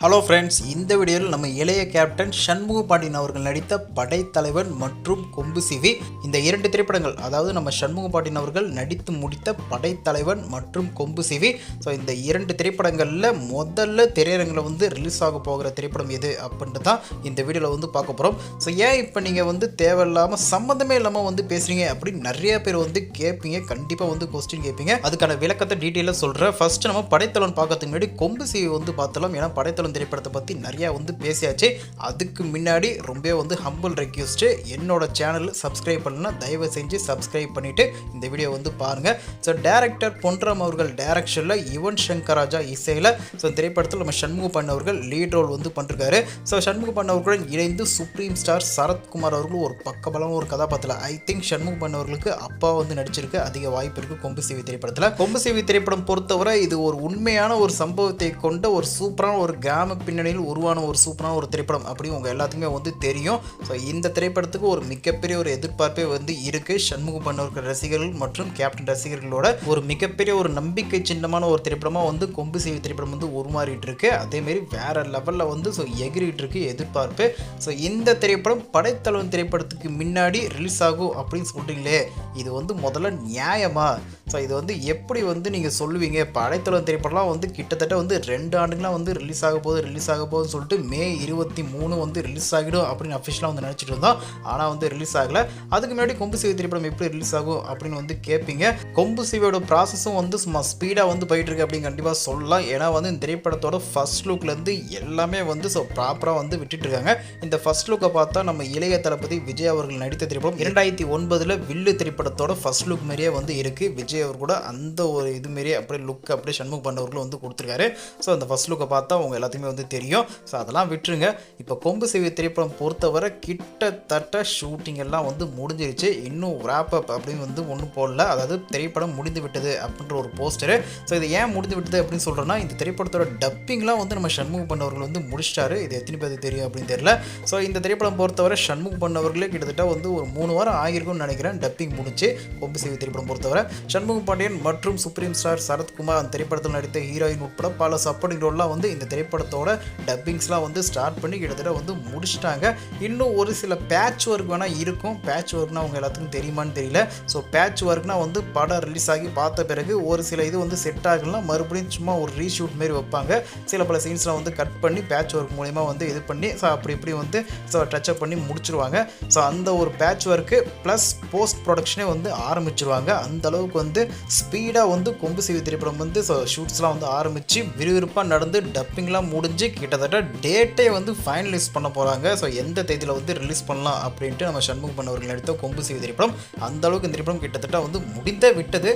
Hello friends இந்த வீடியோவில் நம்ம இளைய கேப்டன் சண்முக பாண்டியன் அவர்கள் நடித்த படைத்தலைவன் மற்றும் கொம்பு சிவி இந்த இரண்டு திரைப்படங்கள் அதாவது நம்ம சண்முக பாண்டியன் அவர்கள் நடித்து முடித்த படைத்தலைவன் மற்றும் கொம்பு சிவி. ஸோ இந்த இரண்டு திரைப்படங்களில் முதல்ல திரையரங்கில் வந்து ரிலீஸ் ஆக போகிற திரைப்படம் எது அப்படின்ட்டு தான் இந்த வீடியோவில் வந்து பார்க்க போகிறோம் ஸோ ஏன் இப்போ நீங்கள் வந்து தேவையில்லாமல் சம்மந்தமே இல்லாமல் வந்து பேசுகிறீங்க அப்படின்னு நிறைய பேர் வந்து கேட்பீங்க. கண்டிப்பாக வந்து கொஸ்டின் கேட்பீங்க. அதுக்கான விளக்கத்தை டீட்டெயிலாக சொல்கிறேன் ஃபஸ்ட்டு நம்ம படைத்தலைவன் பார்க்கறதுக்கு முன்னாடி கொம்பு சிவி வந்து பார்த்தலாம் ஏன்னா படைத்தலைவன் திரைப்படத்தை பற்றி நிறையா வந்து பேசியாச்சு. அதுக்கு முன்னாடி ரொம்ப வந்து ஹம்பிள் ரெக்யூஸ்ட்டு என்னோட சேனல் சப்ஸ்கிரைப் பண்ணலாம் தயவு செஞ்சு சப்ஸ்கிரைப் பண்ணிவிட்டு இந்த வீடியோ வந்து பாருங்கள் ஸோ டேரக்டர் பொன்ராம் அவர்கள் டேரக்ஷனில் யுவன் சங்கர் ராஜா இசையில் ஸோ திரைப்படத்தில் நம்ம சண்முக பண்ணவர்கள் லீட் ரோல் வந்து பண்ணிருக்காரு ஸோ சண்முக பண்ணவர்களுடன் இணைந்து சுப்ரீம் ஸ்டார் சரத்குமார் அவர்களும் ஒரு பக்கபலம் ஒரு கதாபாத்திரம் ஐ திங்க் சண்முக பண்ணவர்களுக்கு அப்பா வந்து நடிச்சிருக்கு அதிக வாய்ப்பு இருக்குது கொம்பு சிவி திரைப்படத்தில். கொம்பு சிவி திரைப்படம் பொறுத்தவரை இது ஒரு உண்மையான ஒரு சம்பவத்தை கொண்ட ஒரு சூப்பரான ஒரு கிராம பின்னணியில் உருவான ஒரு சூப்பரான ஒரு திரைப்படம் அப்படி உங்கள் எல்லாத்துக்குமே வந்து தெரியும். ஸோ இந்த திரைப்படத்துக்கு ஒரு மிகப்பெரிய ஒரு எதிர்பார்ப்பே வந்து இருக்குது சண்முக பண்ணவர்கள் ரசிகர்கள் மற்றும் கேப்டன் ரசிகர்களோட ஒரு மிகப்பெரிய ஒரு நம்பிக்கை சின்னமான ஒரு திரைப்படமாக வந்து கொம்பு செய்வி திரைப்படம் வந்து உருமாறிட்டு இருக்கு. அதேமாரி வேற லெவலில் வந்து ஸோ எகிரிட்டு இருக்கு எதிர்பார்ப்பு. ஸோ இந்த திரைப்படம் படைத்தலைவன் திரைப்படத்துக்கு முன்னாடி ரிலீஸ் ஆகும் அப்படின்னு சொல்கிறீங்களே இது வந்து முதல்ல நியாயமா? ஸோ இது வந்து எப்படி வந்து நீங்கள் சொல்லுவீங்க? படைத்தலைவன் திரைப்படம்லாம் வந்து கிட்டத்தட்ட வந்து ரெண்டு ஆண்டுங்களாம் வந்து ரிலீஸ் ஆக போகுது ரிலீஸ் ஆக போகுதுன்னு சொல்லிட்டு மே இருபத்தி மூணு வந்து ரிலீஸ் ஆகிடும் அப்படின்னு அஃபிஷியலாக வந்து நினச்சிட்டு இருந்தோம். ஆனால் வந்து ரிலீஸ் ஆகலை. அதுக்கு முன்னாடி கொம்பு சிவி திரைப்படம் எப்படி ரிலீஸ் ஆகும் அப்படின்னு வந்து கேட்பீங்க கொம்பு சிவியோட ப்ராசஸும் வந்து சும்மா ஸ்பீடாக வந்து போயிட்டு இருக்கு அப்படின்னு கண்டிப்பாக சொல்லலாம். ஏன்னா வந்து இந்த திரைப்படத்தோட ஃபர்ஸ்ட் லுக்லேருந்து எல்லாமே வந்து ஸோ ப்ராப்பராக வந்து விட்டுட்டு இருக்காங்க. இந்த ஃபர்ஸ்ட் லுக்கை பார்த்தா நம்ம இளைய தளபதி விஜய் அவர்கள் நடித்த திரைப்படம் இரண்டாயிரத்தி ஒன்பதில் வில்லு திரைப்படத்தோட ஃபர்ஸ்ட் லுக் மாதிரியே வந்து இருக்குது விஜய் அவர் கூட அந்த ஒரு இது மாரியே அப்படியே லுக் அப்படியே சண்முக பண்ணவர்களும் வந்து கொடுத்துருக்காரு. ஸோ அந்த ஃபர்ஸ்ட் லுக்கை பார்த்தா அவங்க எல்லாத்தையும் வந்து தெரியும். ஸோ அதெல்லாம் விட்டுருங்க. இப்போ கொம்பு சிவி திரைப்படம் பொறுத்தவரை கிட்டத்தட்ட ஷூட்டிங் எல்லாம் வந்து முடிஞ்சிருச்சு. இன்னும் ரேப் அப் அப்படின்னு வந்து ஒன்றும் போடல. அதாவது திரைப்படம் முடிந்து விட்டது அப்படின்ற ஒரு போஸ்டரு ஸோ இது ஏன் முடிந்து விட்டது அப்படின்னு சொல்கிறேன்னா இந்த திரைப்படத்தோட டப்பிங்லாம் வந்து நம்ம சண்முக பண்ணவர்கள் வந்து முடிச்சிட்டாரு. இது எத்தனை பேருக்கு தெரியும் அப்படின்னு தெரியல. ஸோ இந்த திரைப்படம் பொறுத்தவரை சண்முக பண்ணவர்களே கிட்டத்தட்ட வந்து ஒரு மூணு வாரம் ஆகிருக்கும்னு நினைக்கிறேன். டப்பிங் முடிச்சு கொம்பு சேவை திரைப்படம் பொறுத்தவரை. சண்முக பாண்டியன் மற்றும் சுப்ரீம் ஸ்டார் சரத்குமார் அந்த திரைப்படத்தில் நடித்த ஹீரோயின் உட்பட பல சப்போர்ட்டிங் ரோல்லாம் வந்து இந்த படத்தோட டப்பிங்ஸ்லாம் வந்து ஸ்டார்ட் பண்ணி கிட்டத்தட்ட வந்து முடிச்சிட்டாங்க. இன்னும் ஒரு சில பேட்ச் ஒர்க் வேணால் இருக்கும். பேட்ச் ஒர்க்னால் அவங்க எல்லாத்துக்கும் தெரியுமான்னு தெரியல. ஸோ பேட்ச் ஒர்க்னால் வந்து படம் ரிலீஸ் ஆகி பார்த்த பிறகு ஒரு சில இது வந்து செட் ஆகலாம் மறுபடியும் சும்மா ஒரு ரீஷூட் மாரி வைப்பாங்க. சில பல சீன்ஸ்லாம் வந்து கட் பண்ணி பேட்ச் ஒர்க் மூலிமா வந்து இது பண்ணி ஸோ அப்படி இப்படி வந்து ஸோ டச்சப் பண்ணி முடிச்சிருவாங்க. ஸோ அந்த ஒரு பேட்ச் ஒர்க்கு ப்ளஸ் போஸ்ட் ப்ரொடக்ஷனே வந்து ஆரம்பிச்சிருவாங்க. அந்த அளவுக்கு வந்து ஸ்பீடாக வந்து கொம்பு சிவி திரைப்படம் வந்து ஸோ ஷூட்ஸ்லாம் வந்து ஆரம்பித்து விறுவிறுப்பாக நடந்து டப்பிங்லாம் முடிஞ்சு கிட்டத்தட்ட டேட்டே வந்து ஃபைனலைஸ் பண்ண போகிறாங்க ஸோ எந்த தேதியில் வந்து ரிலீஸ் பண்ணலாம் அப்படின்ட்டு நம்ம சண்முக பண்ணவர்கள் எடுத்த கொம்பு செய்வி திரைப்படம் அந்த அளவுக்கு இந்த திரைப்படம் கிட்டத்தட்ட வந்து முடிந்தே விட்டது.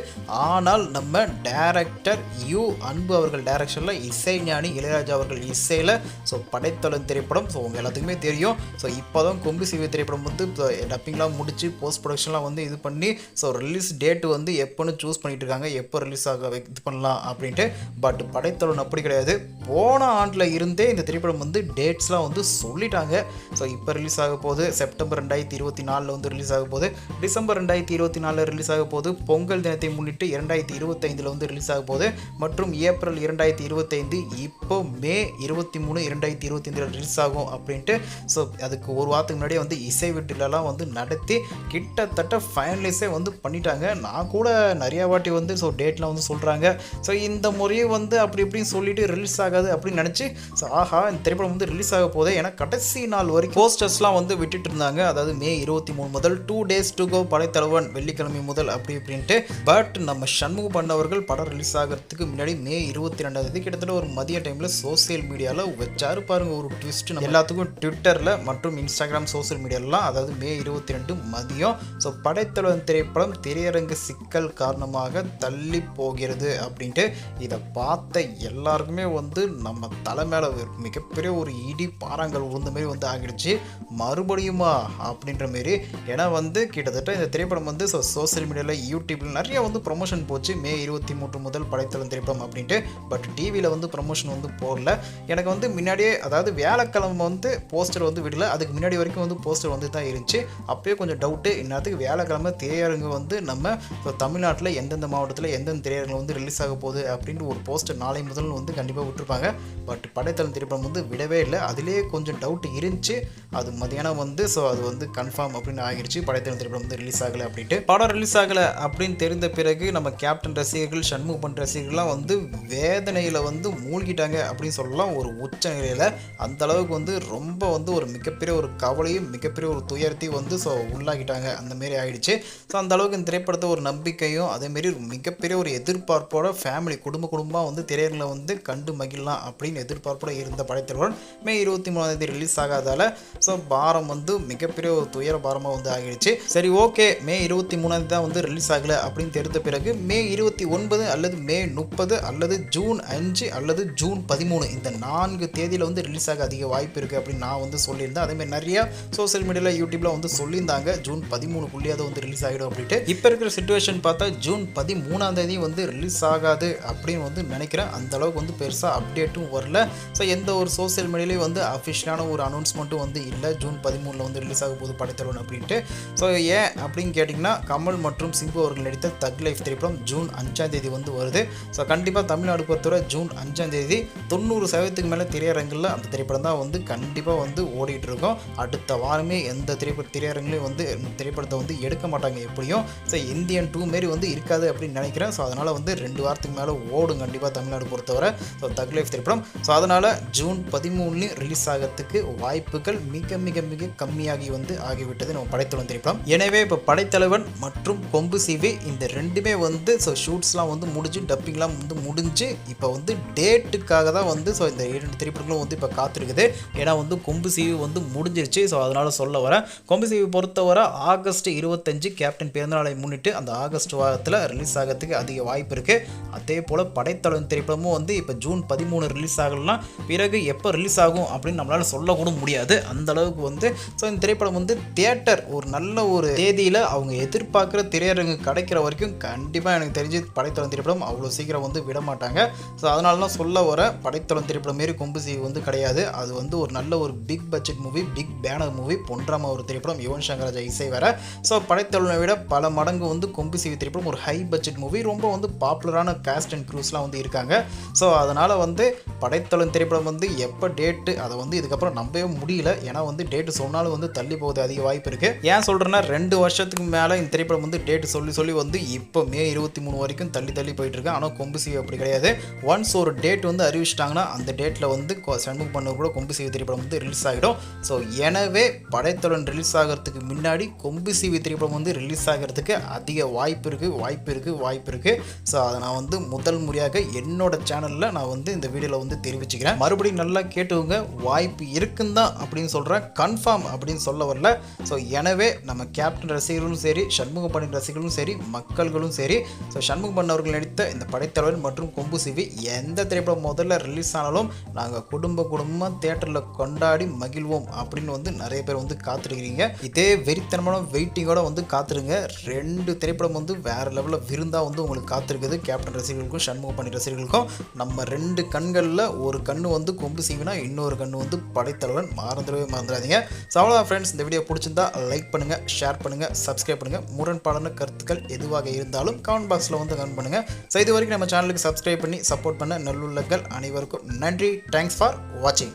ஆனால் நம்ம டேரக்டர் யூ அன்பு அவர்கள் டைரக்ஷனில் இசை ஞானி இளையராஜா அவர்கள் இசையில் ஸோ படைத்தளம் திரைப்படம் ஸோ உங்கள் எல்லாத்துக்குமே தெரியும். ஸோ இப்போ தான் கொம்பு செய்வி திரைப்படம் வந்து டப்பிங்லாம் முடிச்சு போஸ்ட் ப்ரொடக்ஷன்லாம் வந்து இது பண்ணி ஸோ ரிலீஸ் டேட் வந்து எப்போன்னு சூஸ் பண்ணிட்டு இருக்காங்க. எப்போ ரிலீஸ் ஆக இது பண்ணலாம் அப்படின்ட்டு. பட் படைத்தளன் அப்படி கிடையாது. போன ஆண்டில் இருந்தே இந்த திரைப்படம் வந்து டேட்ஸ்லாம் வந்து சொல்லிட்டாங்க. ஸோ இப்போ ரிலீஸ் ஆக போகுது செப்டம்பர் ரெண்டாயிரத்தி இருபத்தி நாலில் வந்து ரிலீஸ் ஆக போகுது. டிசம்பர் ரெண்டாயிரத்தி இருபத்தி நாலில் ரிலீஸ் ஆக போகுது. பொங்கல் தினத்தை முன்னிட்டு இரண்டாயிரத்தி இருபத்தைந்தில் வந்து ரிலீஸ் ஆக போகுது. மற்றும் ஏப்ரல் இரண்டாயிரத்தி இருபத்தைந்து இப்போ மே இருபத்தி மூணு இரண்டாயிரத்தி இருபத்தைந்தில் ரிலீஸ் ஆகும் அப்படின்ட்டு ஸோ அதுக்கு ஒரு வாரத்துக்கு முன்னாடியே வந்து இசை வீட்டிலலாம் வந்து நடத்தி கிட்டத்தட்ட ஃபைனலைஸே வந்து பண்ணிட்டாங்க. நான் கூட நிறையா வாட்டி வந்து ஸோ டேட்லாம் வந்து சொல்கிறாங்க ஸோ இந்த முறையே வந்து அப்படி இப்படின்னு சொல்லிட்டு ரிலீஸ் ஆகாது அப்படின்னு நினச்சி ஸோ ஆஹா இந்த திரைப்படம் வந்து ரிலீஸ் ஆக போதே ஏன்னா கடைசி நாள் வரைக்கும் போஸ்டர்ஸ்லாம் வந்து விட்டுட்டு இருந்தாங்க அதாவது மே இருபத்தி மூணு முதல் டூ டேஸ் டு கோ படைத்தலைவன் வெள்ளிக்கிழமை முதல் அப்படி இப்படின்ட்டு. பட் நம்ம சண்முக பண்ணவர்கள் படம் ரிலீஸ் ஆகிறதுக்கு முன்னாடி மே இருபத்தி ரெண்டாம் தேதி கிட்டத்தட்ட ஒரு மதிய டைமில் சோசியல் மீடியாவில் வச்சாரு பாருங்க. ஒரு ட்விஸ்ட் எல்லாத்துக்கும் ட்விட்டரில் மற்றும் இன்ஸ்டாகிராம் சோசியல் மீடியாலலாம் அதாவது மே இருபத்தி ரெண்டு மதியம். ஸோ படைத்தலைவன் திரைப்படம் திரையரங்கு சிக்கல் காரணமாக தள்ளி போகிறது அப்படின்ட்டு இதை பார்த்த எல்லாருக்குமே வந்து நம்ம தலை மேலே மிகப்பெரிய ஒரு இடி பாறாங்கல் உழுந்த மாரி வந்து ஆகிடுச்சு. மறுபடியுமா? அப்படின்ற மாரி. ஏன்னா வந்து கிட்டத்தட்ட இந்த திரைப்படம் வந்து ஸோ சோசியல் மீடியாவில் யூடியூப்பில் நிறைய வந்து ப்ரொமோஷன் போச்சு. மே இருபத்தி மூன்று முதல் படைத்தளம் திரைப்படம் அப்படின்ட்டு. பட் டிவியில் வந்து ப்ரொமோஷன் வந்து போடல. எனக்கு வந்து முன்னாடியே அதாவது வியாழக்கிழமை வந்து போஸ்டர் வந்து விடல. அதுக்கு முன்னாடி வரைக்கும் வந்து போஸ்டர் வந்து தான் இருந்துச்சு. அப்பயே கொஞ்சம் டவுட்டு இந்நேரத்துக்கு வியாழக்கிழமை திரையரங்கு வந்து நம்ம இப்போ தமிழ்நாட்டில் எந்தெந்த மாவட்டத்தில் எந்தெந்த திரையரங்கு வந்து ரிலீஸ் ஆக போகுது அப்படின்ட்டு ஒரு போஸ்டர் நாளை முதல் வந்து கண்டிப்பாக விட்டுருப்பாங்க. பட் படைத்தளம் திரைப்படம் வந்து விடவே இல்லை. அதிலே கொஞ்சம் டவுட் இருந்துச்சு. அது மதியானம் வந்து ஸோ அது வந்து கன்ஃபார்ம் அப்படின்னு ஆகிடுச்சு படைத்தளம் திரைப்படம் வந்து ரிலீஸ் ஆகலை அப்படின்ட்டு. படம் ரிலீஸ் ஆகலை அப்படின்னு தெரிந்த பிறகு நம்ம கேப்டன் ரசிகர்கள் சண்முகன் ரசிகர்கள்லாம் வந்து வேதனையில் வந்து மூழ்கிட்டாங்க அப்படின்னு சொல்லலாம். ஒரு உச்ச நிலையில் அந்த அளவுக்கு வந்து ரொம்ப வந்து ஒரு மிகப்பெரிய ஒரு கவலையும் மிகப்பெரிய ஒரு துயரத்தையும் வந்து ஸோ உள்ளாகிட்டாங்க அந்த மாரி ஆகிடுச்சு. ஸோ அந்த அளவுக்கு இந்த திரைப்படத்தை ஒரு நம்பிக்கையும் அதேமாரி மிகப்பெரிய ஒரு எதிர்பார்ப்போட ஃபேமிலி குடும்ப குடும்பமாக வந்து திரையரங்கில் வந்து கண்டு மகிழலாம் அப்படின்னு எதிர்பார்ப்போடு இருந்த படத்திலுடன் மே இருபத்தி மூணாம் தேதி ரிலீஸ் ஆகாதால ஸோ பாரம் வந்து மிகப்பெரிய ஒரு துயர பாரமாக வந்து ஆகிடுச்சு. சரி ஓகே மே இருபத்தி மூணாம் தேதி தான் வந்து ரிலீஸ் ஆகலை அப்படின்னு தெரிந்த பிறகு மே இருபத்தி ஒன்பது அல்லது மே முப்பது அல்லது ஜூன் அஞ்சு அல்லது ஜூன் பதிமூணு இந்த நான்கு தேதியில் வந்து ரிலீஸ் ஆக அதிக வாய்ப்பு இருக்குது அப்படின்னு நான் வந்து சொல்லியிருந்தேன். அதேமாதிரி நிறைய சோஷியல் மீடியாவில் யூடியூப்பில் வந்து சொல்லியிருந்தாங்க ஜூன் பதிமூணுக்குள்ளேயாவது வந்து ரிலீஸ் ஆகிடும் அப்படின்ட்டு. இப்போ இருக்கிற சுச்சுவேஷன் பார்த்தா ஜூன் பதிமூணாம் தேதி வந்து ரிலீஸ் ஆகாது அப்படின்னு வந்து நினைக்கிறேன். அந்த அளவுக்கு வந்து பெருசாக அப்டேட்டும் வரல. ஸோ எந்த ஒரு சோஷியல் மீடியாலையும் வந்து அஃபிஷியலான ஒரு அனௌன்ஸ்மெண்ட்டும் வந்து இல்லை. ஜூன் பதிமூணில் வந்து ரிலீஸ் ஆக போகுது படைத்தலன் அப்படின்ட்டு. ஸோ ஏன் அப்படின்னு கேட்டிங்கன்னா கமல் மற்றும் சிம்பு அவர்கள் நடித்த தக் லைஃப் திரைப்படம் ஜூன் அஞ்சாம் தேதி வந்து வருது. ஸோ கண்டிப்பாக தமிழ்நாடு பொறுத்தவரை ஜூன் அஞ்சாம் தேதி தொண்ணூறு சதவீதத்துக்கு மேலே திரையரங்கில் அந்த திரைப்படம் தான் வந்து கண்டிப்பாக வந்து ஓடிட்டு இருக்கும். அடுத்த வாரமே எந்த திரைப்பட திரையரங்குலையும் வந்து திரைப்படத்தை வந்து எடுக்க மாட்டாங்க எப்படியும். ஸோ இந்தியன் டூ மாரி வந்து இருக்காது அப்படின்னு நினைக்கிறேன். ஸோ அதனால் வந்து ரெண்டு வாரத்துக்கு மேலே ஓடும் கண்டிப்பாக தமிழ்நாடு பொறுத்தவரை. ஸோ தக் லைஃப் திரைப்படம் ஸோ அதனால் ஜூன் பதிமூணுலையும் ரிலீஸ் ஆகிறதுக்கு வாய்ப்புகள் மிக மிக மிக கம்மியாகி வந்து ஆகிவிட்டது. நம்ம படைத்தளம் திரைப்படம் எனவே இப்போ படைத்தலைவன் மற்றும் கொம்பு சிவி இந்த ரெண்டுமே வந்து ஸோ ஷூட்ஸ்லாம் வந்து முடிஞ்சு டப்பிங்லாம் வந்து முடிஞ்சு இப்போ வந்து டேட்டுக்காக தான் வந்து ஸோ இந்த இரண்டு திரைப்படங்களும் வந்து இப்போ காத்திருக்குது. ஏன்னா வந்து கொம்பு சிவி வந்து முடிஞ்சிருச்சு. ஸோ அதனால் சொல்ல வரேன். கொம்பு சிவி பொறுத்தவரை ஆகஸ்ட் இருபத்தஞ்சு கேப்டன் பிறந்தநாளை முன்னிட்டு அந்த ஆகஸ்ட் வாரத்தில் ரிலீஸ் ஆகிறதுக்கு அதிக வாய்ப்பு இருக்குது அதே போல் படைத்தலைவன் திரைப்படமும் வந்து இப்போ ஜூன் பதிமூணு ரிலீஸ் ஆகலாம் பிறகு எப்போ ரிலீஸ் ஆகும் அப்படின்னு நம்மளால் சொல்லக்கூட முடியாது. அந்த அளவுக்கு வந்து ஸோ இந்த திரைப்படம் வந்து தியேட்டர் ஒரு நல்ல ஒரு தேதியில் அவங்க எதிர்பார்க்குற திரையரங்கு கிடைக்கிற வரைக்கும் கண்டிப்பாக எனக்கு தெரிஞ்சு படைத்தளம் திரைப்படம் அவ்வளோ சீக்கிரம் வந்து விட மாட்டாங்க. ஸோ அதனால தான் சொல்ல வர படைத்தளம் திரைப்படம் மாரி கொம்பு சீ வந்து கிடையாது. அது வந்து ஒரு நல்ல ஒரு big budget movie big banner movie பொன்றாம ஒரு திரைப்படம் யுவன் சங்கராஜா இசை வேற. ஸோ படைத்தளனை விட பல மடங்கு வந்து கொம்பு சீவி திரைப்படம் ஒரு ஹை பட்ஜெட் மூவி ரொம்ப வந்து பாப்புலரான காஸ்ட் அண்ட் க்ரூஸ்லாம் வந்து இருக்காங்க. ஸோ அதனால் வந்து படைத்தளம் திரைப்படம் வந்து எப்போ டேட்டு அதை வந்து இதுக்கப்புறம் நம்பவே முடியல. ஏன்னா வந்து டேட்டு சொன்னாலும் வந்து தள்ளி போகுது அதிக வாய்ப்பு இருக்குது ஏன் சொல்கிறேன்னா ரெண்டு வருஷத்துக்கு மேலே இந்த திரைப்படம் வந்து டேட்டு சொல்லி சொல்லி வந்து இப்போ மே இருபத்தி மூணு வரைக்கும் தள்ளி தள்ளி போயிட்டு இருக்கு ஆனால் கொம்பு சீவி அப்படி கிடையாது. ஒன்ஸ் ஒரு டேட் வந்து அறிவிச்சிட்டாங்கன்னா அந்த டேட்டில் வந்து கொ- சண்முகம் கூட கொம்பு சீவி திரைப்படம் வந்து ரிலீஸ் ஆகிடும். ஸோ எனவே படைத்தளன் ரிலீஸ் ஆகிறதுக்கு முன்னாடி கொம்பு சீவி திரைப்படம் வந்து ரிலீஸ் ஆகிறதுக்கு அதிக வாய்ப்பு இருக்குது வாய்ப்பு இருக்குது வாய்ப்பு இருக்குது ஸோ அதை நான் வந்து முதல் முறையாக என்னோட சேனலில் நான் வந்து இந்த வீடியோவில் வந்து தெரிவிச்சுக்கிறேன். மறுபடியும் நல்லா கேட்டுவங்க வாய்ப்பு இருக்குன்னு தான் அப்படின்னு சொல்கிறேன் கன்ஃபார்ம் அப்படின்னு சொல்ல வரல. ஸோ எனவே நம்ம கேப்டன் ரசிகர்களும் சரி சண்முக பாண்டியன் ரசிகர்களும் சரி மக்கள்களும் சரி ஸோ சண்முக பாண்டியன் அவர்கள் நடித்த இந்த படைத்தலைவன் மற்றும் கொம்பு சிவி எந்த திரைப்படம் முதல்ல ரிலீஸ் ஆனாலும் நாங்கள் குடும்ப குடும்பமாக தேட்டரில் கொண்டாடி மகிழ்வோம் அப்படின்னு வந்து நிறைய பேர் வந்து காத்திருக்கிறீங்க. இதே வெறித்தனமான வெயிட்டிங்கோட வந்து காத்துருங்க. ரெண்டு திரைப்படம் வந்து வேற லெவலில் விருந்தாக வந்து உங்களுக்கு காத்திருக்குது. கேப்டன் ரசிகர்களுக்கும் சண்முக பாண்டியன் ரசிகர்களுக்கும் நம்ம ரெண்டு கண்களில் ஒரு கண்ணு வந்து கொம்பு சீவினா இன்னொரு கண்ணு வந்து படைத்தலைவன் மறந்துடவே மறந்துடாதீங்க ஸோ அவ்வளோதான் ஃப்ரெண்ட்ஸ் இந்த வீடியோ பிடிச்சிருந்தா லைக் பண்ணுங்கள் ஷேர் பண்ணுங்கள் சப்ஸ்கிரைப் பண்ணுங்கள் முரண்பாடான கருத்துக்கள் எதுவாக இருந்தாலும் கமெண்ட் பாக்ஸில் வந்து கமெண்ட் பண்ணுங்கள் ஸோ இது வரைக்கும் நம்ம சேனலுக்கு சப்ஸ்கிரைப் பண்ணி சப்போர்ட் பண்ண நல்லுள்ளங்கள் அனைவருக்கும் நன்றி. தேங்க்ஸ் ஃபார் வாட்சிங்